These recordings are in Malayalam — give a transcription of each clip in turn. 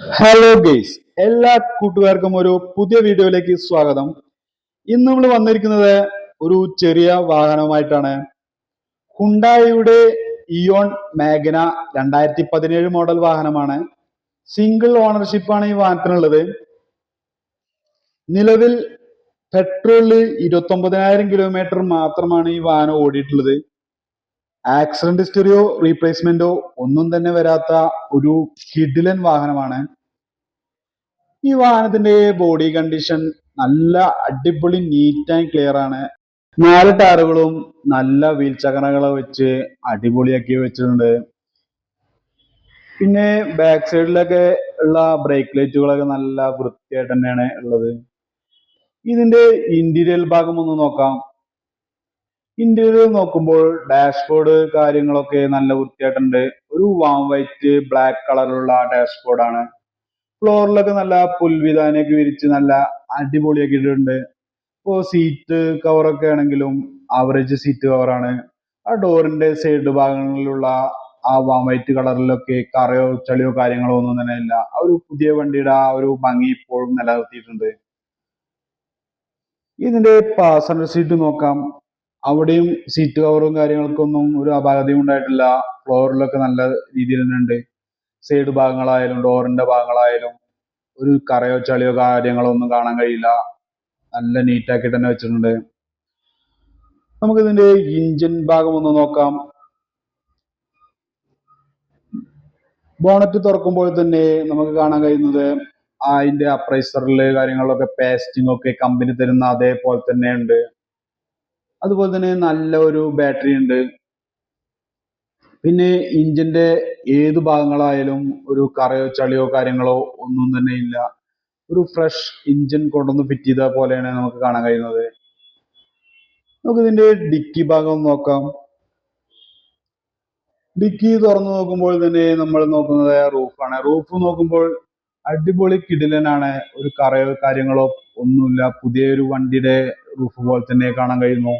ഹലോ ഗെയ്സ് എല്ലാ കൂട്ടുകാർക്കും ഒരു പുതിയ വീഡിയോയിലേക്ക് സ്വാഗതം. ഇന്ന് നമ്മൾ വന്നിരിക്കുന്നത് ഒരു ചെറിയ വാഹനവുമായിട്ടാണ്. ഹുണ്ടായിയുടെ ഇയോൺ മേഘന രണ്ടായിരത്തി പതിനേഴ് മോഡൽ വാഹനമാണ് സിംഗിൾ ഓണർഷിപ്പാണ് ഈ വാഹനത്തിനുള്ളത്. നിലവിൽ പെട്രോളിൽ ഇരുപത്തി ഒമ്പതിനായിരം കിലോമീറ്റർ മാത്രമാണ് ഈ വാഹനം ഓടിയിട്ടുള്ളത്. ആക്സിഡന്റ് ഹിസ്റ്ററിയോ റീപ്ലേസ്മെന്റോ ഒന്നും തന്നെ വരാത്ത ഒരു കിഡിലൻ വാഹനമാണ്. ഈ വാഹനത്തിന്റെ ബോഡി കണ്ടീഷൻ നല്ല അടിപൊളി നീറ്റ് ആൻഡ് ക്ലിയർ ആണ്. നാല് ടയറുകളും നല്ല വീൽ ചക്രങ്ങളെ വെച്ച് അടിപൊളിയാക്കി വെച്ചിട്ടുണ്ട്. പിന്നെ ബാക്ക് സൈഡിലൊക്കെ ഉള്ള ബ്രേക്ക് ലൈറ്റുകളൊക്കെ നല്ല വൃത്തിയായിട്ട് തന്നെയാണ് ഉള്ളത്. ഇതിന്റെ ഇന്റീരിയൽ ഭാഗം ഒന്ന് നോക്കാം. ഇന്റീരിയർ നോക്കുമ്പോൾ ഡാഷ്ബോർഡ് കാര്യങ്ങളൊക്കെ നല്ല വൃത്തിയായിട്ടുണ്ട്. ഒരു വാം വൈറ്റ് ബ്ലാക്ക് കളറിലുള്ള ഡാഷ്ബോർഡ് ആണ്. ഫ്ലോറിലൊക്കെ നല്ല പുൽവിധാനൊക്കെ വിരിച്ച് നല്ല അടിപൊളിയാക്കിയിട്ടുണ്ട് ഇപ്പോൾ സീറ്റ് കവറൊക്കെ ആണെങ്കിലും ആവറേജ് സീറ്റ് കവറാണ് ആ ഡോറിന്റെ സൈഡ് ഭാഗങ്ങളിലുള്ള ആ വാം വൈറ്റ് കളറിലൊക്കെ കറയോ ചളിയോ കാര്യങ്ങളോ ഒന്നും തന്നെ ഇല്ല. ആ ഒരു പുതിയ വണ്ടിയുടെ ആ ഒരു ഭംഗി ഇപ്പോഴും നിലനിർത്തിയിട്ടുണ്ട്. ഇതിന്റെ പാസഞ്ചർ സീറ്റ് നോക്കാം. അവിടെയും സീറ്റ് കവറും കാര്യങ്ങൾക്കൊന്നും ഒരു അപാകതയും ഉണ്ടായിട്ടില്ല. ഫ്ലോറിലൊക്കെ നല്ല രീതിയിൽ തന്നെ ഉണ്ട്. സൈഡ് ഭാഗങ്ങളായാലും ഡോറിന്റെ ഭാഗങ്ങളായാലും ഒരു കറയോ ചളിയോ കാര്യങ്ങളോ ഒന്നും കാണാൻ കഴിയില്ല. നല്ല നീറ്റാക്കി തന്നെ വെച്ചിട്ടുണ്ട്. നമുക്ക് ഇതിന്റെ ഇഞ്ചിൻ ഭാഗം ഒന്ന് നോക്കാം. ബോണറ്റ് തുറക്കുമ്പോൾ തന്നെ നമുക്ക് കാണാൻ കഴിയുന്നത് അതിന്റെ അപ്രൈസറിൽ കാര്യങ്ങളിലൊക്കെ പേസ്റ്റിംഗ് ഒക്കെ കമ്പനി തരുന്ന അതേപോലെ തന്നെ ഉണ്ട്. അതുപോലെ തന്നെ നല്ല ഒരു ബാറ്ററി ഉണ്ട്. പിന്നെ ഇഞ്ചിന്റെ ഏത് ഭാഗങ്ങളായാലും ഒരു കറയോ ചളിയോ കാര്യങ്ങളോ ഒന്നും തന്നെ ഇല്ല. ഒരു ഫ്രഷ് ഇഞ്ചിൻ കൊണ്ടുവന്ന് ഫിറ്റ് ചെയ്ത പോലെയാണ് നമുക്ക് കാണാൻ കഴിയുന്നത്. നമുക്ക് ഇതിന്റെ ഡിക്കി ഭാഗം നോക്കാം. ഡിക്കി തുറന്നു നോക്കുമ്പോൾ തന്നെ നമ്മൾ നോക്കുന്നത് റൂഫാണ്. റൂഫ് നോക്കുമ്പോൾ അടിപൊളി കിടിലനാണ്. ഒരു കറയോ കാര്യങ്ങളോ ഒന്നുമില്ല. പുതിയൊരു വണ്ടിയുടെ റൂഫ് പോലെ തന്നെ കാണാൻ കഴിയുന്നു.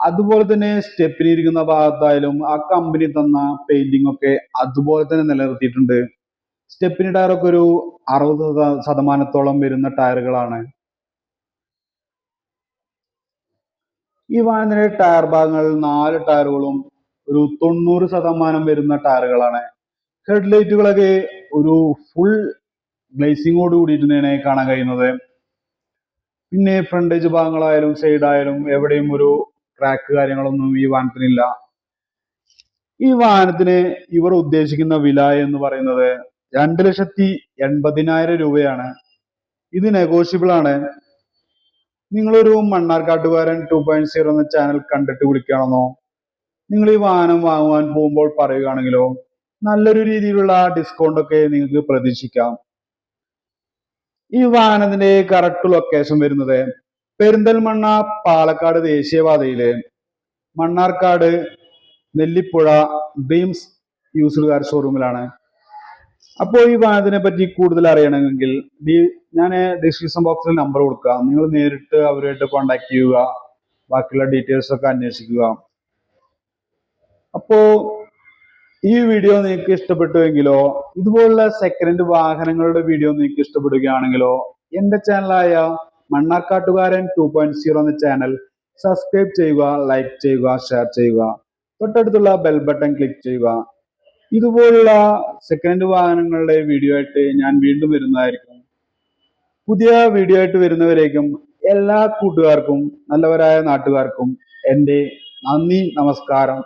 അതുപോലെ തന്നെ സ്റ്റെപ്പിന് ഇരിക്കുന്ന ഭാഗത്തായാലും ആ കമ്പനി തന്ന പെയിന്റിംഗ് ഒക്കെ അതുപോലെ തന്നെ നിലനിർത്തിയിട്ടുണ്ട്. സ്റ്റെപ്പിന് ടയറൊക്കെ ഒരു അറുപത് ശത- ശതമാനത്തോളം വരുന്ന ടയറുകളാണ് ഈ വാഹനത്തിന്റെ ടയർ ഭാഗങ്ങൾ നാല് ടയറുകളും ഒരു തൊണ്ണൂറ് ശതമാനം വരുന്ന ടയറുകളാണ് ഹെഡ്ലൈറ്റുകളൊക്കെ ഒരു ഫുൾ ഗ്ലേസിങ്ങോട് കൂടിയിട്ട് തന്നെയാണ് കാണാൻ കഴിയുന്നത്. പിന്നെ ഫ്രണ്ടേജ് ഭാഗങ്ങളായാലും സൈഡ് ആയാലും എവിടെയും ഒരു ക്രാക്ക് കാര്യങ്ങളൊന്നും ഈ വാഹനത്തിനില്ല. ഈ വാഹനത്തിന് ഇവർ ഉദ്ദേശിക്കുന്ന വില എന്ന് പറയുന്നത് രണ്ട് ലക്ഷത്തി എൺപതിനായിരം രൂപയാണ്. ഇത് നെഗോഷ്യബിൾ ആണ്. നിങ്ങളൊരു മണ്ണാർക്കാട്ടുകാരൻ ടു പോയിന്റ് സീറോ എന്ന ചാനൽ കണ്ടിട്ട് വിളിക്കുകയാണെന്നോ നിങ്ങൾ ഈ വാഹനം വാങ്ങുവാൻ പോകുമ്പോൾ പറയുകയാണെങ്കിലോ നല്ലൊരു രീതിയിലുള്ള ഡിസ്കൗണ്ട് ഒക്കെ നിങ്ങൾക്ക് പ്രതീക്ഷിക്കാം. ഈ വാഹനത്തിന്റെ കറക്റ്റ് ലൊക്കേഷൻ വരുന്നത് പെരിന്തൽമണ്ണ പാലക്കാട് ദേശീയപാതയിൽ Mannarkkad Nellipuzha beams used car ഷോറൂമിലാണ്. അപ്പോൾ ഈ വാഹനത്തിനെ പറ്റി കൂടുതൽ അറിയണമെങ്കിൽ ഞാൻ ഡിസ്ക്രിപ്ഷൻ ബോക്സിൽ നമ്പർ കൊടുക്കാം നിങ്ങൾ നേരിട്ട് അവരുമായിട്ട് കോൺടാക്ട് ചെയ്യുക. ബാക്കിയുള്ള ഡീറ്റെയിൽസ് ഒക്കെ അന്വേഷിക്കുക. അപ്പോ ഈ വീഡിയോ നിങ്ങൾക്ക് ഇഷ്ടപ്പെട്ടുവെങ്കിലോ ഇതുപോലുള്ള സെക്കൻഡ് വാഹനങ്ങളുടെ വീഡിയോ നിങ്ങൾക്ക് ഇഷ്ടപ്പെടുകയാണെങ്കിലോ എന്റെ ചാനലായ മണ്ണാർക്കാട്ടുകാരൻ ടു പോയിന്റ് സീറോ എന്ന ചാനൽ സബ്സ്ക്രൈബ് ചെയ്യുക ലൈക്ക് ചെയ്യുക ഷെയർ ചെയ്യുക. തൊട്ടടുത്തുള്ള ബെൽ ബട്ടൺ ക്ലിക്ക് ചെയ്യുക. ഇതുപോലുള്ള സെക്കൻഡ് വാഹനങ്ങളുടെ വീഡിയോ ആയിട്ട് ഞാൻ വീണ്ടും വരുന്നതായിരിക്കും. പുതിയ വീഡിയോ ആയിട്ട് വരുന്നവരേക്കും എല്ലാ കൂട്ടുകാർക്കും നല്ലവരായ നാട്ടുകാർക്കും എന്റെ നന്ദി നമസ്കാരം.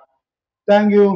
Thank you